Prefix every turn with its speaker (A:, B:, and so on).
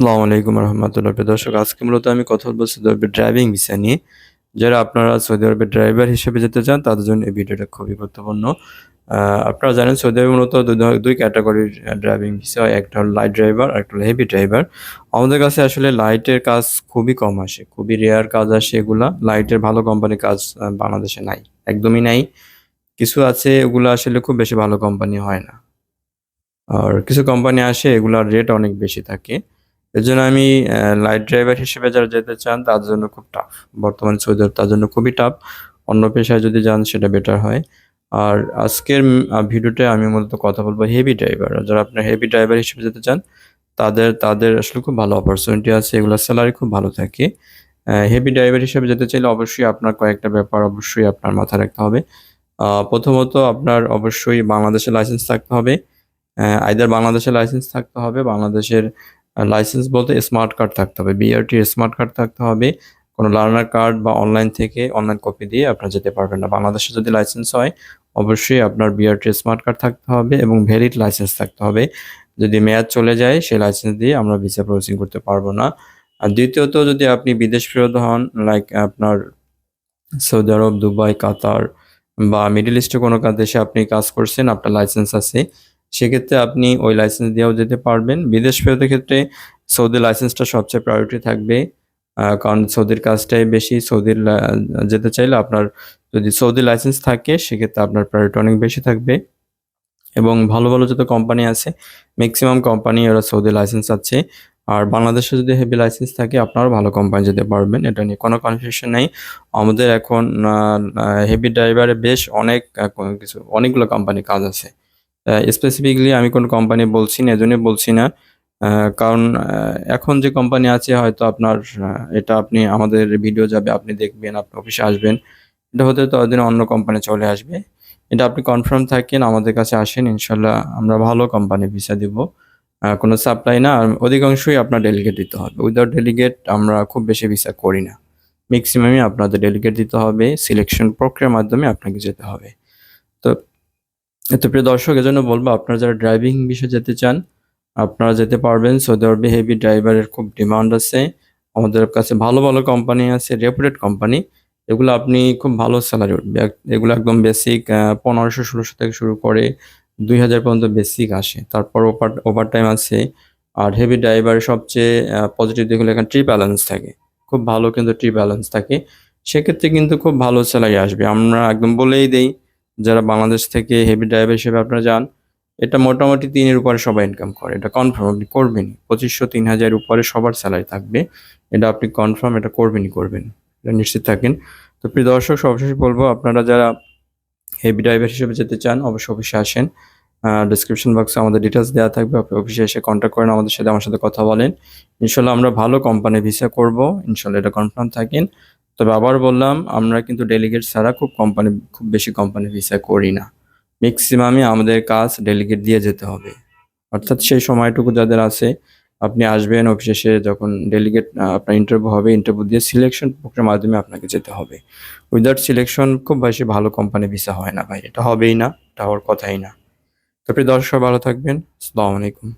A: আসসালামু আলাইকুম রহমতুল্লাহ। দর্শক, আজকে মূলত আমি কথা বলব সৌদি আরবের ড্রাইভিং ভিসা নিয়ে। যারা আপনারা সৌদি আরবের ড্রাইভার হিসেবে যেতে চান, তাদের জন্য এই ভিডিওটা খুবই গুরুত্বপূর্ণ। আপনারা জানেন, সৌদি আরবে মূলত দুই ক্যাটাগরির ড্রাইভিং ভিসা একটা হলো লাইট ড্রাইভার আর একটা হলো হেভি ড্রাইভার আমাদের কাছে আসলে লাইটের কাজ খুবই কম আসে, খুবই রেয়ার কাজ আসে এগুলা। লাইটের ভালো কোম্পানির কাজ বাংলাদেশে নাই, একদমই নাই। কিছু আছে, এগুলো আসলে খুব বেশি ভালো কোম্পানি হয় না। আর কিছু কোম্পানি আসে, এগুলার রেট অনেক বেশি থাকে। এর জন্য আমি লাইট ড্রাইভার হিসেবে যারা যেতে চান তার জন্য খুব টাফ বর্তমান সৌদি তার জন্য খুবই টাফ অন্য পেশায় যদি যান, সেটা বেটার হয়। আর আজকের ভিডিওতে আমি মূলত কথা বলব হেভি ড্রাইভার যারা আপনার হেভি ড্রাইভার হিসেবে যেতে চান, তাদের তাদের আসলে খুব ভালো অপরচুনিটি আছে। এগুলো স্যালারি খুব ভালো থাকে। হেভি ড্রাইভার হিসেবে যেতে চাইলে অবশ্যই আপনার কয়েকটা ব্যাপার অবশ্যই আপনার মাথায় রাখতে হবে। প্রথমত আপনার অবশ্যই বাংলাদেশের লাইসেন্স থাকতে হবে। আইদার বাংলাদেশের লাইসেন্স থাকতে হবে, বাংলাদেশের লাইসেন্স বলতে স্মার্ট কার্ড থাকতে হবে। বিআরটির স্মার্ট কার্ড থাকতে হবে। কোনো লার্নার কার্ড বা অনলাইন থেকে অনলাইন কপি দিয়ে আপনারা যেতে পারবেন না। বাংলাদেশে যদি লাইসেন্স হয়, অবশ্যই আপনার বিআরটির স্মার্ট কার্ড থাকতে হবে এবং ভ্যালিড লাইসেন্স থাকতে হবে। যদি মেয়াদ চলে যায়, সেই লাইসেন্স দিয়ে আমরা ভিসা প্রসেসিং করতে পারব না। আর দ্বিতীয়ত, যদি আপনি বিদেশ ফেরত হন লাইক আপনার সৌদি আরব, দুবাই, কাতার বা মিডল ইস্টে কোনো দেশে আপনি কাজ করছেন, আপনার লাইসেন্স আছে সেক্ষেত্রে আপনি ওই লাইসেন্স দিয়েও যেতে পারবেন। বিদেশ ফেরতের ক্ষেত্রে সৌদি লাইসেন্সটা সবচেয়ে প্রায়োরিটি থাকবে। কারণ সৌদির কাজটাই বেশি। সৌদির যেতে চাইলে আপনার যদি সৌদি লাইসেন্স থাকে, সেক্ষেত্রে আপনার প্রায়োরিটি অনেক বেশি থাকবে। এবং ভালো ভালো যত কোম্পানি আছে ম্যাক্সিমাম কোম্পানি ওরা সৌদি লাইসেন্স আছে। আর বাংলাদেশে যদি হেভি লাইসেন্স থাকে, আপনারাও ভালো কোম্পানি যেতে পারবেন। এটা নিয়ে কোনো কনফিউশন নেই। আমাদের এখন হেভি ড্রাইভারে বেশ অনেক কিছু, অনেকগুলো কোম্পানি কাজ আছে। স্পেসিফিকলি আমি কোন কোম্পানি বলছি না, এজন্যই বলছি না। কারণ এখন যে কোম্পানি আছে, হয়তো আপনার এটা আপনি, আমাদের ভিডিও যাবে, আপনি দেখবেন, আপনি অফিসে আসবেন। এটা হতে তো দিন অন্য কোম্পানি চলে আসবে। এটা আপনি কনফার্ম থাকেন, আমাদের কাছে আসেন ইনশাল্লাহ আমরা ভালো কোম্পানি ভিসা দিব। কোনো সাপ্লাই না অধিকাংশই আপনার ডেলিগেট দিতে হবে। উইদাউট ডেলিগেট আমরা খুব বেশি ভিসা করি না। ম্যাক্সিমামই আপনাদের ডেলিগেট দিতে হবে সিলেকশন প্রক্রিয়ার মাধ্যমে আপনাকে যেতে হবে। তো এত প্রিয় দর্শক, এজন্য বলব, আপনারা যারা ড্রাইভিং বিষয়ে যেতে চান, আপনারা যেতে পারবেন। সৌদি আরবে হেভি ড্রাইভারের খুব ডিমান্ড আছে। আমাদের কাছে ভালো ভালো কোম্পানি আছে রেপুটেড কোম্পানি এগুলো আপনি খুব ভালো স্যালারি উঠবে এগুলো একদম বেসিক পনেরোশো, ষোলোশো থেকে শুরু করে দুই হাজার পর্যন্ত বেসিক আসে। তারপর ওভার ওভার টাইম আছে। আর হেভি ড্রাইভারের সবচেয়ে পজিটিভ দিক হলো এখানে ট্রি ব্যালেন্স থাকে। খুব ভালো কিন্তু ট্রি ব্যালেন্স থাকে। সেক্ষেত্রে কিন্তু খুব ভালো স্যালারি আসবে। আমরা একদম বলেই দেই যারা বাংলাদেশ থেকে হেভি ড্রাইভার হিসেবে আপনারা যান, এটা মোটামুটি তিনের উপরে সবাই ইনকাম করে। এটা কনফার্ম আপনি করবেনই পঁচিশশো তিন হাজার উপরে সবার স্যালারি থাকবে। এটা আপনি কনফার্ম এটা করবেনই করবেন। এটা নিশ্চিত থাকেন। তো প্রিয় দর্শক সবশেষে বলব, আপনারা যারা হেভি ড্রাইভার হিসেবে যেতে চান, অবশ্যই অফিসে আসেন। ডিসক্রিপশন বক্সে আমাদের ডিটেলস দেওয়া থাকবে। আপনি অফিসে এসে কন্ট্যাক্ট করেন, আমাদের সাথে, আমার সাথে কথা বলেন। ইনশাল্লাহ আমরা ভালো কোম্পানি ভিসা করব। ইনশাল্লাহ এটা কনফার্ম থাকেন। তবে আবার বললাম, আমরা কিন্তু ডেলিগেট ছাড়া খুব কোম্পানি খুব বেশি কোম্পানি ভিসা করি না। ম্যাক্সিমামই আমাদের কাজ ডেলিগেট দিয়ে যেতে হবে। অর্থাৎ সেই সময়টুকু যাদের আছে, আপনি আসবেন অফিসে যখন ডেলিগেট আপনার ইন্টারভিউ হবে ইন্টারভিউ দিয়ে সিলেকশন প্রক্রিয়ার মাধ্যমে আপনাকে যেতে হবে। উইদাউট সিলেকশন খুব বেশি ভালো কোম্পানি ভিসা হয় না ভাই। এটা হবেই না, এটা হওয়ার কথাই না। তো প্রিয় দর্শক, ভালো থাকবেন। আসসালামু আলাইকুম।